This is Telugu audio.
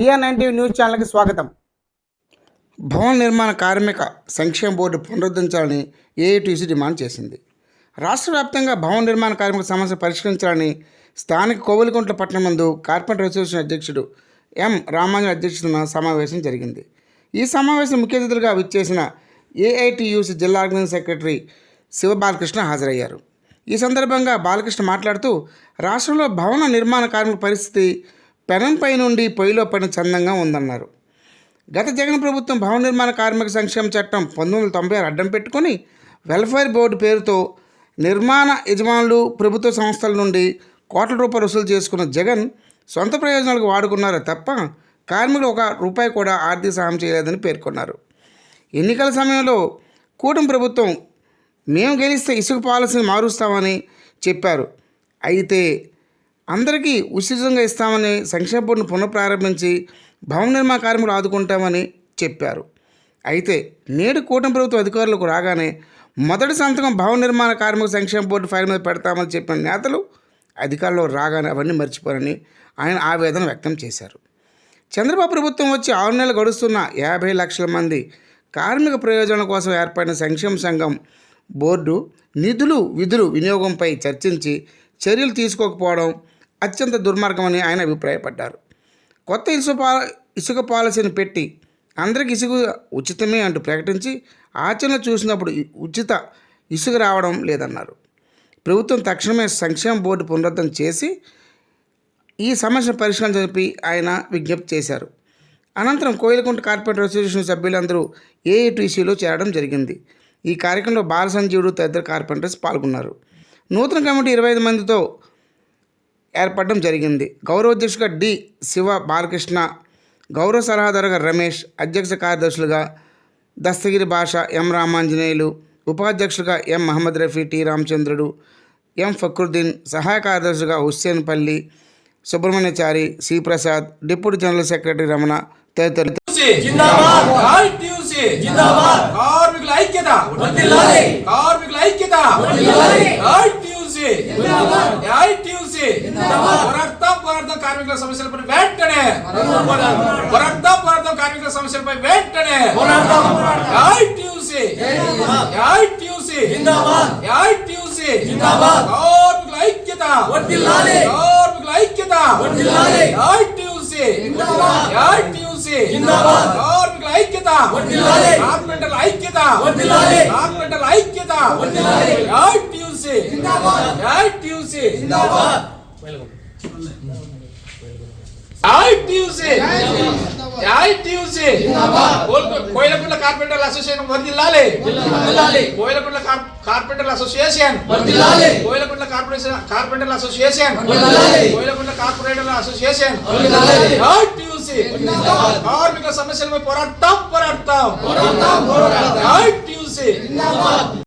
నైన్ టీవీ న్యూస్ ఛానల్కి స్వాగతం. భవన నిర్మాణ కార్మిక సంక్షేమ బోర్డు పునరుద్ధరించాలని ఏఐటీసీ డిమాండ్ చేసింది. రాష్ట్ర వ్యాప్తంగా భవన నిర్మాణ కార్మిక సమస్య పరిష్కరించాలని స్థానిక కోవలికుంట్ల పట్టణం నందు కార్పెంటర్ అసోసియేషన్ అధ్యక్షుడు ఎం రామాంజన్ అధ్యక్షతన సమావేశం జరిగింది. ఈ సమావేశం ముఖ్య అతిథులుగా విచ్చేసిన ఏఐటీయూసీ జిల్లా ఆర్గనైజింగ్ సెక్రటరీ శివబాలకృష్ణ హాజరయ్యారు. ఈ సందర్భంగా బాలకృష్ణ మాట్లాడుతూ రాష్ట్రంలో భవన నిర్మాణ కార్మిక పరిస్థితి పెనంపై నుండి పొయ్యిలో పడిన చందంగా ఉందన్నారు. గత జగన్ ప్రభుత్వం భవన నిర్మాణ కార్మిక సంక్షేమ చట్టం పంతొమ్మిది వందల తొంభై ఆరు అడ్డం పెట్టుకొని వెల్ఫేర్ బోర్డు పేరుతో నిర్మాణ యజమానులు ప్రభుత్వ సంస్థల నుండి కోట్ల రూపాయలు వసూలు చేసుకున్న జగన్ సొంత ప్రయోజనాలకు వాడుకున్నారే తప్ప కార్మికులు ఒక రూపాయి కూడా ఆర్థిక సహాయం చేయలేదని పేర్కొన్నారు. ఎన్నికల సమయంలో కూటమి ప్రభుత్వం మేము గెలిస్తే ఇసుక పాలసీని మారుస్తామని చెప్పారు. అయితే అందరికీ ఉచితంగా ఇస్తామని సంక్షేమ బోర్డును పునఃప్రారంభించి భవన నిర్మాణ కార్మికులు ఆదుకుంటామని చెప్పారు. అయితే నేడు కూటమి ప్రభుత్వం అధికారులకు రాగానే మొదటి సంతకం భవన నిర్మాణ కార్మిక సంక్షేమ బోర్డు ఫైల్ మీద పెడతామని చెప్పిన నేతలు అధికారులు రాగానే అవన్నీ మర్చిపోరని ఆయన ఆవేదన వ్యక్తం చేశారు. చంద్రబాబు ప్రభుత్వం వచ్చి ఆరు నెలలు గడుస్తున్న యాభై లక్షల మంది కార్మిక ప్రయోజనాల కోసం ఏర్పడిన సంక్షేమ సంఘం బోర్డు నిధులు విధులు వినియోగంపై చర్చించి చర్యలు తీసుకోకపోవడం అత్యంత దుర్మార్గమని ఆయన అభిప్రాయపడ్డారు. కొత్త ఇసుక పా ఇసుక పాలసీని పెట్టి అందరికి ఇసుక ఉచితమే అంటూ ప్రకటించి ఆచరణ చూసినప్పుడు ఉచిత ఇసుక రావడం లేదన్నారు. ప్రభుత్వం తక్షణమే సంక్షేమ బోర్డు పునరుద్ధరణ చేసి ఈ సమస్యను పరిష్కారం చెప్పి ఆయన విజ్ఞప్తి చేశారు. అనంతరం కోయిలకుంట కార్పొరేటర్ అసోసియేషన్ సభ్యులందరూ ఏఐటీసీలో చేరడం జరిగింది. ఈ కార్యక్రమంలో బాల సంజీవుడు తదితర కార్పెంటర్స్ పాల్గొన్నారు. నూతన కమిటీ ఇరవై ఐదు మందితో ఏర్పడడం జరిగింది. గౌరవాధ్యక్షుగా డి. శివ బాలకృష్ణ గౌరవ సలహాదారుగా రమేష్ అధ్యక్ష కార్యదర్శులుగా దస్తగిరి భాష ఎం రామాంజనేయులు ఉపాధ్యక్షులుగా ఎం మహమ్మద్ రఫీ టి రామచంద్రుడు ఎం ఫక్రుద్దీన్ సహాయ కార్యదర్శిగా Hussainpalli Subrahmanyachari C Prasad deputy general secretary Ramana తదితరులు. కార్మికుల ఐక్యత వర్ధిల్లాలి ఐటీయూసీ జిందాబాద్ ఐటీయూసీ జిందాబాద్ పోరాడతాం పోరాడతాం కార్మికుల సమస్యలపై వెంటనే. పోరాడతాం పోరాడతాం కార్మికుల సమస్యలపై వెంటనే. కార్మికుల ఐక్యత. కార్మికుల ఐక్యత. కార్మికుల ఐక్యత. కార్మికుల ఐక్యత. కార్మికుల ఐక్యత. జిందాబాద్. జిందాబాద్. ఐటీయూసీ ఐటీయూసీ కోయిలకుంట్ల కార్పెంటర్ల అసోసియేషన్ వర్ధిల్లాలి వర్ధిల్లాలి కోయిలకుంట్ల కార్- కార్పెంటర్ల అసోసియేషన్ వర్ధిల్లాలి కోయిలకుంట్ల కార్పొరేషన్ కార్పెంటర్ల అసోసియేషన్ వర్ధిల్లాలి కోయిలకుంట్ల కార్పొరేటర్ల అసోసియేషన్ వర్ధిల్లాలి ఐటీయూసీ కార్మికుల సమస్యలపై పోరాడతాం పోరాడతాం పోరాడతాం పోరాడతాం ఐటీయూసీ